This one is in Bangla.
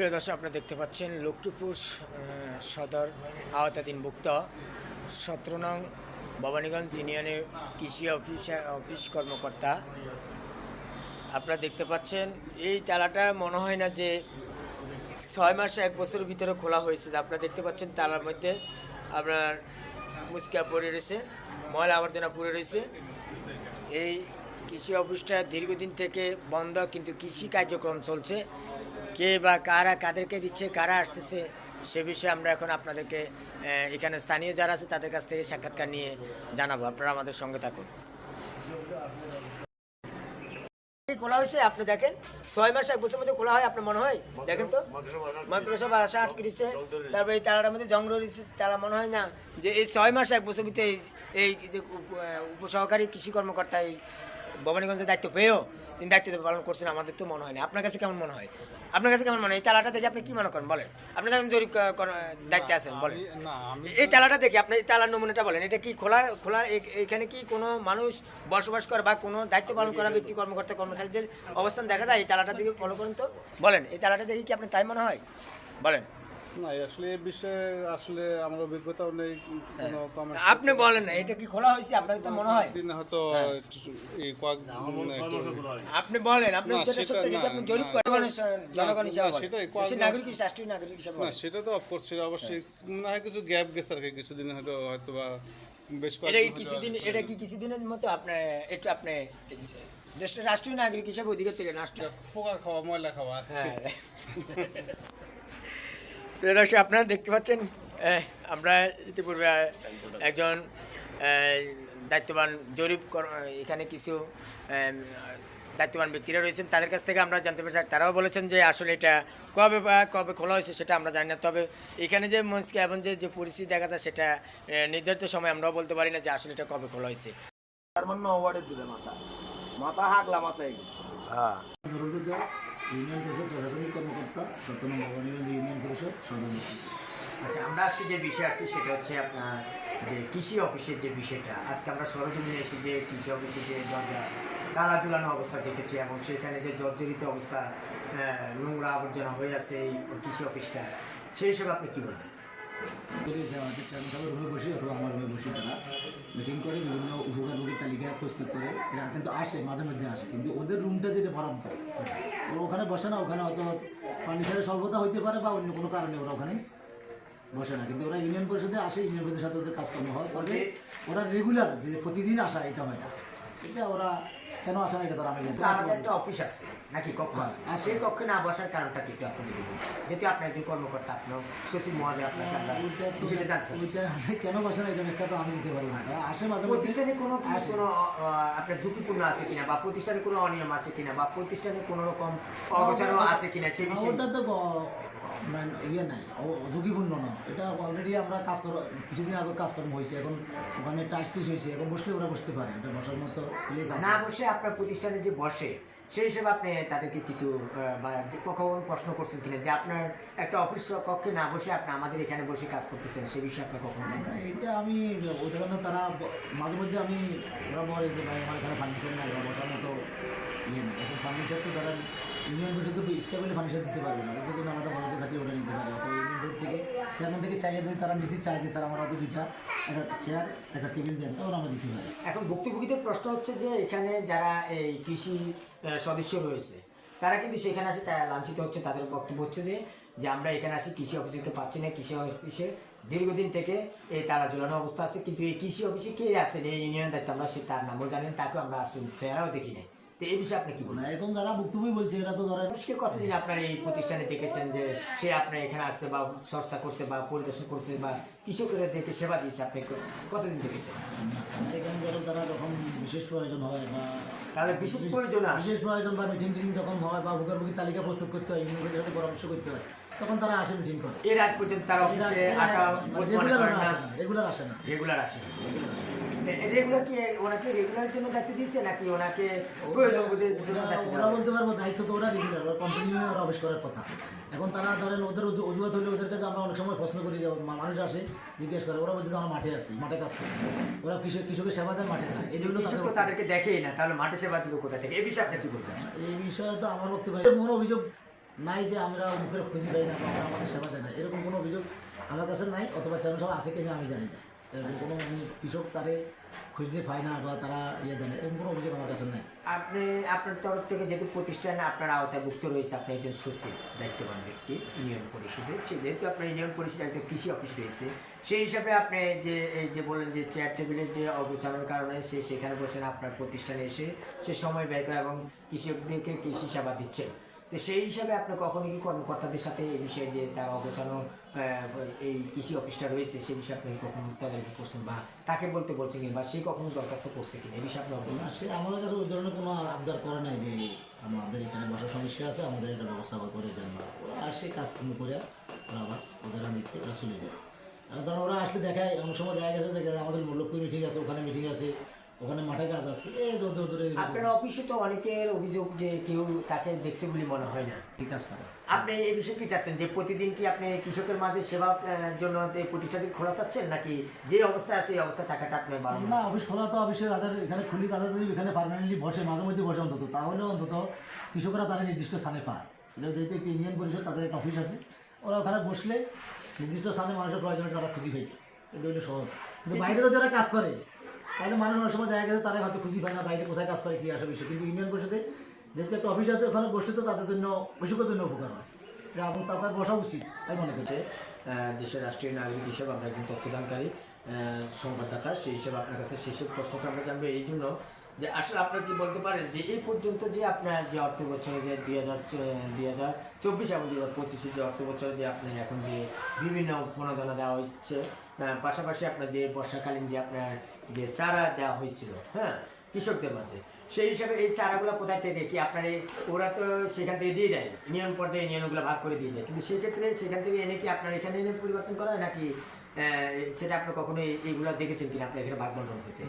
প্রিয় দর্শক, আপনারা দেখতে পাচ্ছেন লক্ষ্মীপুর সদর সদর আওতাধীনভুক্ত সতেরো নং ভবানীগঞ্জ ইউনিয়নের কৃষি অফিস অফিস কর্মকর্তা। আপনারা দেখতে পাচ্ছেন, এই তালাটা মনে হয় না যে ছয় মাস এক বছরের ভিতরে খোলা হয়েছে। আপনারা দেখতে পাচ্ছেন তালার মধ্যে আপনার মুচকা পড়ে রয়েছে, ময়লা আবর্জনা পড়ে রয়েছে। এই কৃষি অফিসটা দীর্ঘদিন থেকে বন্ধ, কিন্তু কৃষি কার্যক্রম চলছে। কে বা কারা কাদেরকে দিচ্ছে, কারা আসতেছে, সে বিষয়ে আমরা এখন আপনাদেরকে এখানে স্থানীয় যারা আছে তাদের কাছ থেকে সাক্ষাৎকার নিয়ে জানাব। আপনারা আমাদের সঙ্গে থাকুন। খোলা হয়েছে, আপনি দেখেন। ছয় মাস, এক বছরের মধ্যে খোলা হয়, আপনার মনে হয়? দেখেন তো। মাইক্রোসফট আশা আটকে দিচ্ছে তারপরে এই তালাটার মধ্যে জঙ্গল রয়েছে, তারা মনে হয় না যে এই ছয় মাস, এক বছর ভিতরে এই- যে উপ- উপসহকারী কৃষি কর্মকর্তা এই ভবানীগঞ্জের দায়িত্ব পেয়েও তিনি দায়িত্ব পালন করছেন আমাদের তো মনে হয় না। আপনার কাছে কেমন মনে হয়? আপনার কাছে কেমন মনে হয়? এই তালাটা দেখে আপনি কি মনে করেন? বলেন। আপনি তখন জরিপ দায়িত্বে আছেন বলেন। এই তালাটা দেখে আপনি এই তালার নমুনাটা বলেন। এটা কি খোলা খোলা এখানে কি কোনো মানুষ বসবাস করে বা কোনো দায়িত্ব পালন করা ব্যক্তি কর্মকর্তা কর্মচারীদের অবস্থান দেখা যায়? এই তালাটা দিকে ফলো করেন তো। বলেন এই তালাটা দেখে কি আপনার তাই মনে হয়? বলেন। না আসলে এই বিষয়ে আসলে আমার অভিজ্ঞতাও নেই কোনো কমেন্ট আপনি বলেন না এটা কি খোলা হয়েছে? আপনার তো মনে হয়? দিন হয়তো এই কয়েক মানে আপনি বলেন আপনি সত্যি জরিপ করেন জনগণ হিসাবে না, সেটাই, দেশের নাগরিক রাষ্ট্রীয় নাগরিক হিসাবে না সেটা তো অফকোর্স সেটা অবশ্যই। মনে হয় কিছু গ্যাপ গেছে আর কি কিছুদিন হয়তো হয়তো বা বেশ এটা কিছুদিন এটা কি কিছুদিনের মতো আপনার একটু আপনি দেশের রাষ্ট্রীয় নাগরিক হিসাবে অধিকার থেকে রাষ্ট্র পোকা খাওয়া ময়লা খাওয়া। হ্যাঁ। প্রিয় দর্শক আপনারা দেখতে পাচ্ছেন আমরা ইতিপূর্বে একজন দায়িত্ববান জরিপ এখানে কিছু দায়িত্ববান ব্যক্তিরা রয়েছেন তাদের কাছ থেকে আমরা জানতে পেরেছি। তারাও বলেছেন যে আসলে এটা কবে বা কবে খোলা হয়েছে সেটা আমরা জানি না। তবে এখানে যে মনস্কে এবং যে যে পরিস্থিতি দেখা যায় সেটা নির্ধারিত সময় আমরাও বলতে পারি না যে আসলে এটা কবে খোলা হয়েছে। দূরে মাথা। মাথা হাগলা মাথায়। হ্যাঁ। নরুলুদা ইউনিয়ন পরিষদ প্রশাসনিক কর্মকর্তা সত্যনাম ভবানীগঞ্জ ইউনিয়ন পরিষদ সভাপতি আচ্ছা আমরা আজকে যে বিষয় আসছি সেটা হচ্ছে আপনার যে কৃষি অফিসের যে বিষয়টা। আজকে আমরা সরজমিনে এসে যে কৃষি অফিসে যে দরজা, তালা ঝুলানো অবস্থা দেখেছি এবং সেখানে যে জর্জরিত অবস্থা নোংরা আবর্জনা হয়ে আছে এই কৃষি অফিসটা, সেই হিসেবে আপনি কি বলবেন? আমার ওদের রুমটা যেটা বরাদ্দ ওরা ওখানে বসে না, ওখানে হয়তো ফার্নিচারের স্বল্পতা হইতে পারে বা অন্য কোনো কারণে ওরা ওখানে বসে না। কিন্তু ওরা ইউনিয়ন পরিষদে আসে, ইউনিয়ন পরিষদের সাথে ওদের কাজকর্ম হয় তবে ওরা রেগুলার যে প্রতিদিন আসা, এটা হয় না। সেটা ওরা কেন আসে না এটা তারা আমি আলাদা একটা অফিস আছে নাকি কক্ষ আছে। আর সেই কক্ষে না বসার কারণটা কি একটু আপনি যদি যেহেতু আপনি একজন কর্মকর্তা আপনার সচিব মহোদয় আপনাকে আমরা বিষয়টা জানতে কেন বসে না এটা ব্যাখ্যা তো আমি দিতে পারব না। আসে মাঝে প্রতিষ্ঠানে কোনো কোনো আপনার ঝুঁকিপূর্ণ আছে কিনা বা প্রতিষ্ঠানে কোনো অনিয়ম আছে কিনা বা প্রতিষ্ঠানে কোনো রকম অগোচর আছে কিনা সেই বিষয়ে? ওটা তো মানে ইয়ে নাই ও- ঝুঁকিপূর্ণ না। এটা অলরেডি আমরা কাজ করো কিছুদিন আগে কাজকর্ম হয়েছে এখন ওখানে টাচ পিস হয়েছে এখন বসলে ওরা বসতে পারে এটা বসার মতো না বসে আপনার প্রতিষ্ঠানে যে বসে সেই হিসেবে আপনি তাদেরকে কিছু বা কখন প্রশ্ন করছেন কিনা যে আপনার একটা অফিস কক্ষে না বসে আপনি আমাদের এখানে বসে কাজ করতেছেন সে বিষয়ে আপনি কখন এটা আমি ওই জন্য তারা মাঝে মধ্যে আমি ওরা বলে যে ভাই আমার এখানে ফার্নিচার নাই বসার মতো ইয়ে নেই। এখন ফার্নিচার তো ধরেন ইউনিয়ন পরিষদ তো ইচ্ছা করলে ফার্নিচার দিতে পারবে না। ওদের জন্য আমাদের বড়দের থাকলে ওরা নিতে পারে। তো ইউনিয়ন পরিষদ থেকে চেয়ারম্যান থেকে চাইলে যদি তারা নিতে চায় যে, স্যার, আমার হয়তো দুইটা, একটা চেয়ার একটা টেবিল দেন, তখন আমরা দিতে পারি। এখন ভুক্তভোগীদের প্রশ্ন হচ্ছে যে, এখানে যারা এই কৃষি সদস্য রয়েছে, তারা কিন্তু সেখানে আসে তারা লাঞ্ছিত হচ্ছে। তাদের বক্তব্য হচ্ছে যে যে আমরা এখানে আসি, কৃষি অফিসে পাচ্ছি না। কৃষি অফিসে দীর্ঘদিন থেকে এই তালা ঝুলানো অবস্থা আছে। কিন্তু এই কৃষি অফিসে কে আছেন? এই ইউনিয়নের দায়িত্ব আমরা, সে তার নামও জানেন, তাকেও আমরা আসুন চেহারাও দেখি নাই। তো এই বিষয়ে আপনি কি বলবেন? এখন যারা ভুক্তভোগী বলছে এরা তো ধরেন কতদিন আপনার এই প্রতিষ্ঠানে দেখেছেন যে সে আপনার এখানে আসছে বা চর্চা করছে বা পরিদর্শন করছে বা কৃষকের দেখে সেবা দিয়েছে আপনি কতদিন দেখেছেন? এখানে ধরো তারা যখন বিশেষ প্রয়োজন হয় বা তাহলে বিশেষ প্রয়োজন বিশেষ প্রয়োজন বা মিটিং টিটিং যখন হয় বা তালিকা প্রস্তুত করতে হয় ইউনিয়নের সাথে পরামর্শ করতে হয় তখন তারা আসে মিটিং করে। এর আগ পর্যন্ত তার অফিসে আসা রেগুলার করেন না? আসে না। রেগুলার আসে না। রেগুলার কি ওনাকে রেগুলার জন্য দায়িত্ব দিয়েছে নাকি ওনাকে প্রয়োজন বোধে ওরা- দায়িত্ব ওরা দেওয়া বলতে পারব দায়িত্ব তো ওরা রেগুলার ওরা কন্টিনিউ ওরা অফিস করার কথা। এখন তারা ধরেন ওদের অজুহাত হলে ওদের কাছে আমরা অনেক সময় প্রশ্ন করি যে মানুষ আসে জিজ্ঞেস করে ওরা বলছে আমরা মাঠে আসি মাঠে কাজ করি। ওরা কৃষক কৃষকের সেবা দেয় মাঠে যায় এটা হলো তো তাদেরকে দেখেই না তাহলে মাঠে সেবা দিল কোথা থেকে? এই বিষয়ে আপনি কি বলবেন? এই বিষয়ে তো আমার বক্তব্য মনে অভিযোগ নাই যে আমরা মুখের খুঁজি পাই না আমাদের সেবা দেয় না। এরকম কোনো অভিযোগ আমার কাছে নাই অথবা চ্যানেল সভা আছে কিনা আমি জানি না। কোনো কৃষক তারে খুঁজতে পাই না বা তারা ইয়ে দেয় না, এরকম কোনো অভিযোগ আমার কাছে নাই। আপনি, আপনার তরফ থেকে যেহেতু প্রতিষ্ঠান আপনার আওতাভুক্ত রয়েছে, আপনি একজন সচিব, দায়িত্ববান ব্যক্তি, ইউনিয়ন পরিষদে। যেহেতু আপনার ইউনিয়ন পরিষদে একটা কৃষি অফিস রয়েছে, সেই হিসাবে আপনি যে, এই যে বললেন যে চেয়ার টেবিলের যে অবচালনের কারণে সে সেখানে বসেন আপনার প্রতিষ্ঠানে এসে সে সময় ব্যয় করে এবং কৃষকদেরকে কৃষি সেবা দিচ্ছেন। তো সেই হিসাবে আপনি কখনো কি কর্মকর্তাদের সাথে এই বিষয়ে যে তার অবচানো এই কৃষি অফিসটা রয়েছে সে বিষয়ে আপনি কখনো তদারকি করছেন বা তাকে বলতে বলছেন কিনা বা সে কখনো দরখাস্ত করছে কিনা? এই বিষয়ে আপনি অবগত না সে আমাদের কাছে ওই ধরনের কোনো আবদার করে নাই যে আমাদের এখানে বসার সমস্যা আছে আমাদের এটা ব্যবস্থা করে দেন বা ওরা আসে কাজকর্ম করে ওরা আবার ওদের দিকে ওরা চলে যায়। আর ধরুন ওরা আসলে দেখায় অনেক সময় দেখা গেছে যে আমাদের মূল্যক্ষী মিটিং আছে ওখানে মিটিং আছে ওখানে মাঠে কাজ আছে। এই দৌড় দৌড় আপনার অফিসে তো অনেকের অভিযোগ যে কেউ তাকে দেখছে বলে মনে হয় না। কি কাজ করে? আপনি এই বিষয়ে কি চাচ্ছেন? যে প্রতিদিন কি আপনি কৃষকের মাঝে সেবা জন্য প্রতিষ্ঠানটি খোলা চাচ্ছেন নাকি যে অবস্থায় আছে এই অবস্থায় থাকাটা আপনি বারণ না অফিস খোলা তো অফিসে তাদের এখানে খুলি তাদের যদি এখানে পার্মানেন্টলি বসে মাঝে মধ্যে বসে অন্তত তাহলে অন্তত কৃষকরা তারা নির্দিষ্ট স্থানে পায়। এটা যেহেতু একটি ইউনিয়ন পরিষদ তাদের একটা অফিস আছে। ওরা ওখানে বসলে নির্দিষ্ট স্থানে মানুষের প্রয়োজনে তারা খুঁজি পাইতে এটা হলো সহজ। কিন্তু বাইরে তো যারা কাজ করে তাহলে মানুষ অনেক সময় দেখা গেছে তারা হয়তো খুশি পায় না, বাইরে কোথায় কাজ করে, কি আসে বিষয়। কিন্তু ইউনিয়ন পরিষদে যেহেতু একটা অফিস আছে, ওখানে বসলে তো তাদের জন্য কৃষকের জন্য উপকার হয়। এটা এবং তাদের বসা উচিত, তাই মনে করছি। দেশের রাষ্ট্রীয় নাগরিক হিসেবে আমরা একজন তথ্যদানকারী সংবাদদাতা, সেই হিসেবে আপনার কাছে শেষের প্রশ্নটা আমরা জানব এই জন্য যে আসলে আপনার কি বলতে পারেন যে এই পর্যন্ত যে আপনার যে অর্থ বছরে যে দুই হাজার দুই হাজার চব্বিশ এবং দুই হাজার পঁচিশে যে অর্থ বছরে যে আপনি এখন যে বিভিন্ন প্রণোদনা দেওয়া হচ্ছে পাশাপাশি আপনার যে বর্ষাকালীন যে আপনার যে চারা দেওয়া হয়েছিল হ্যাঁ? কৃষকদের মাঝে। সেই হিসাবে এই চারাগুলো কোথায় থেকে কি আপনার, ওরা তো সেখান থেকে দিয়ে দেয়। ইউনিয়ন পর্যায়ে ইউনিয়নগুলো ভাগ করে দিয়ে দেয়। কিন্তু সেক্ষেত্রে সেখান থেকে এনে কি আপনার এখানে এনে পরিবর্তন করা হয় নাকি সেটা আপনি কখনোই এই- এইগুলো দেখেছেন কিনা আপনি এখানে ভাগ বন্টন করতে?